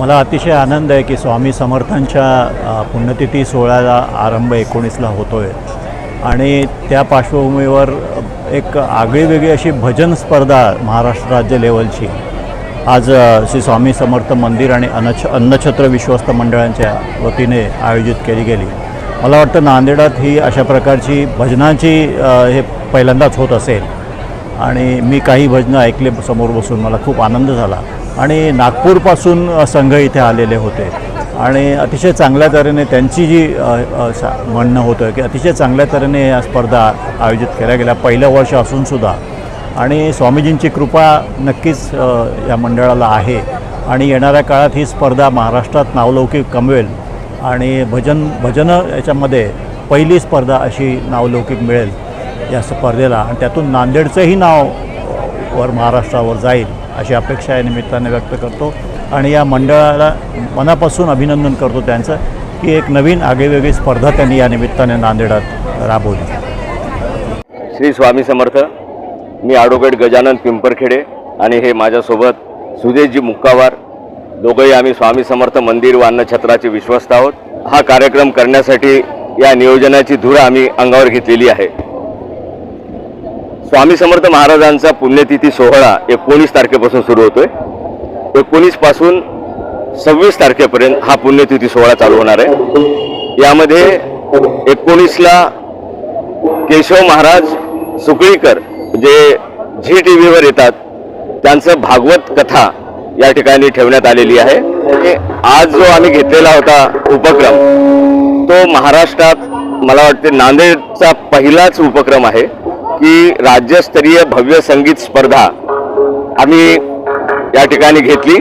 मला अतिशय आनंद आहे की स्वामी समर्थांच्या पुण्यतिथी सोहळ्याला आरंभ एकोणीसला होतो आहे आणि त्या पार्श्वभूमीवर एक आगळीवेगळी अशी भजन स्पर्धा महाराष्ट्र राज्य लेवलची आज श्री स्वामी समर्थ मंदिर आणि अनछ अन्नछत्र विश्वस्त मंडळांच्या वतीने आयोजित केली गेली. मला वाटतं नांदेडात ही अशा प्रकारची भजनाची हे पहिल्यांदाच होत असेल. आणि मी काही भजनं ऐकले समोर बसून मला खूप आनंद झाला. आणि नागपूरपासून संघ इथे आलेले होते. आणि अतिशय चांगल्या तऱ्हेने त्यांची जी म्हणणं होतं की अतिशय चांगल्या तऱ्हेने या स्पर्धा आयोजित केल्या गेल्या पहिलं वर्ष असूनसुद्धा आणि स्वामीजींची कृपा नक्कीच या मंडळाला आहे. आणि येणाऱ्या काळात ही स्पर्धा महाराष्ट्रात नावलौकिक कमवेल. आणि भजन भजनं याच्यामध्ये पहिली स्पर्धा अशी नावलौकिक मिळेल या स्पर्धेला. आणि त्यातून नांदेडचंही नाव वर महाराष्ट्रावर जाईल. अशी अपेक्षा या निमित्ताने व्यक्त करतो. आणि या मंडळाला मनापासून अभिनंदन करतो त्यांचं की एक नवीन आगळीवेगळी स्पर्धा त्यांनी या निमित्ताने नांदेडात राबवली. श्री स्वामी समर्थ मी ॲडव्होकेट गजानन पिंपरखेडे आणि हे माझ्यासोबत सुदेशजी मुक्कावार दोघंही आम्ही स्वामी समर्थ मंदिर व अन्नछत्राचे विश्वस्त आहोत. हा कार्यक्रम करण्यासाठी या नियोजनाची धुरा आम्ही अंगावर घेतलेली आहे. स्वामी समर्थ महाराजांचा पुण्यतिथी सोहळा एकोणीस तारखेपासून सुरू होतोय. एकोणीसपासून सव्वीस तारखेपर्यंत हा पुण्यतिथी सोहळा चालू होणार आहे. यामध्ये एकोणीसला केशव महाराज सुकळीकर जे झी टी व्हीवर येतात त्यांचं भागवत कथा या ठिकाणी ठेवण्यात आलेली आहे. आज जो आम्ही घेतलेला होता उपक्रम तो महाराष्ट्रात मला वाटते नांदेडचा पहिलाच उपक्रम आहे. की राज्यस्तरीय भव्य संगीत स्पर्धा आम्ही या ठिकाणी घेतली.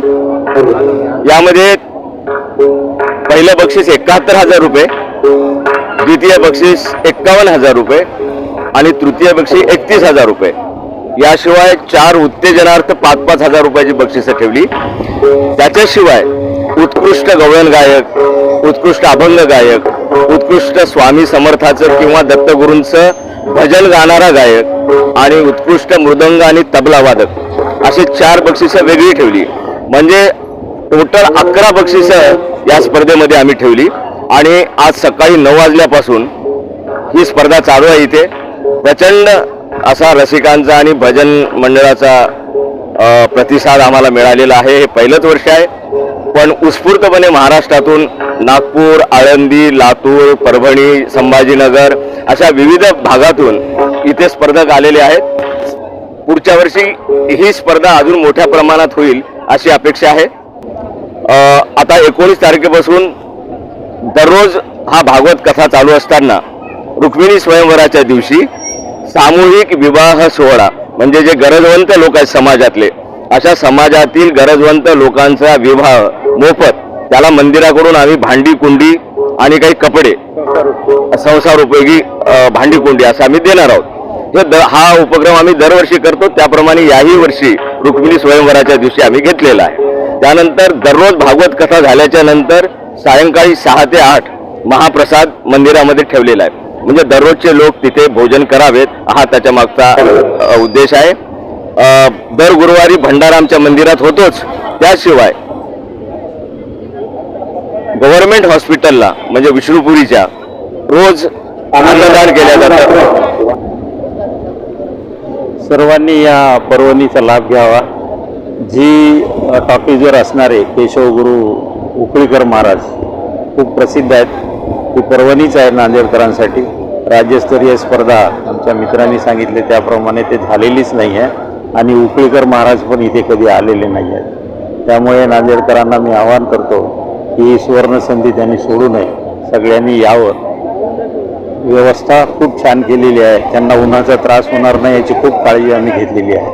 यामध्ये पहिलं बक्षीस एकाहत्तर हजार रुपये द्वितीय बक्षीस एक्कावन्न हजार रुपये आणि तृतीय बक्षीस एकतीस हजार रुपये. याशिवाय चार उत्तेजनार्थ पाच पाच हजार रुपयाची बक्षिसं ठेवली. त्याच्याशिवाय उत्कृष्ट गवळण गायक उत्कृष्ट अभंग गायक उत्कृष्ट स्वामी समर्थाचं किंवा दत्तगुरूंचं भजन गाणारा गायक आणि उत्कृष्ट मृदंग आणि तबला वादक असे चार बक्षिसं वेगळी ठेवली. म्हणजे टोटल अकरा बक्षिसं या स्पर्धेमध्ये आम्ही ठेवली. आणि आज सकाळी नऊ वाजल्यापासून ही स्पर्धा चालू आहे इथे. प्रचंड असा रसिकांचा आणि भजन मंडळाचा प्रतिसाद आम्हाला मिळालेला आहे. हे पहिलंच वर्ष आहे. पण उत्स्फूर्तपणे महाराष्ट्रातून नागपूर आळंदी लातूर परभणी संभाजीनगर अशा विविध भागातून इथे स्पर्धक आलेले आहेत. पुढच्या वर्षी ही स्पर्धा अजून मोठ्या प्रमाणात होईल अशी अपेक्षा आहे. आता एकोणीस तारखेपासून दररोज हा भागवत कथा चालू असताना रुक्मिणी स्वयंवराच्या दिवशी सामूहिक विवाह सोहळा म्हणजे जे गरजवंत लोक आहेत समाजातले अशा समाजातील गरजवंत लोकांचा विवाह मोफत. त्याला मंदिराकडून आम्ही भांडी कुंडी आणि काही कपडे संसार उपयोगी भांडी कुंडी असं आम्ही देणार आहोत. हे द- हा उपक्रम आम्ही दरवर्षी करतो. त्याप्रमाणे याही वर्षी रुक्मिणी स्वयंवराच्या दिवशी आम्ही घेतलेला आहे. त्यानंतर दररोज भागवत कथा झाल्याच्यानंतर सायंकाळी सहा ते आठ महाप्रसाद मंदिरामध्ये ठेवलेला आहे. म्हणजे दररोजचे लोक तिथे भोजन करावेत. हा त्याच्या मागचा उद्देश आहे. दर गुरुवारी भंडारा आमच्या मंदिरात होतोच. त्याशिवाय गव्हर्नमेंट हॉस्पिटलला म्हणजे विष्णुपुरीच्या रोज अन्नदान केल्या जातं सर्वांनी या पर्वणीचा लाभ घ्यावा. जी टॉकीजवर असणारे केशवगुरु उकळीकर महाराज खूप प्रसिद्ध आहेत. ही पर्वणीच आहे नांदेडकरांसाठी. राज्यस्तरीय स्पर्धा आमच्या मित्रांनी सांगितले त्याप्रमाणे ते झालेलीच नाही आहे. आणि उकळीकर महाराज पण इथे कधी आलेले नाही आहेत. त्यामुळे नांदेडकरांना मी आवाहन करतो की ही सुवर्णसंधी त्यांनी सोडू नये. सगळ्यांनी यावं. व्यवस्था खूप छान केलेली आहे. त्यांना उन्हाचा त्रास होणार नाही याची खूप काळजी आम्ही घेतलेली आहे.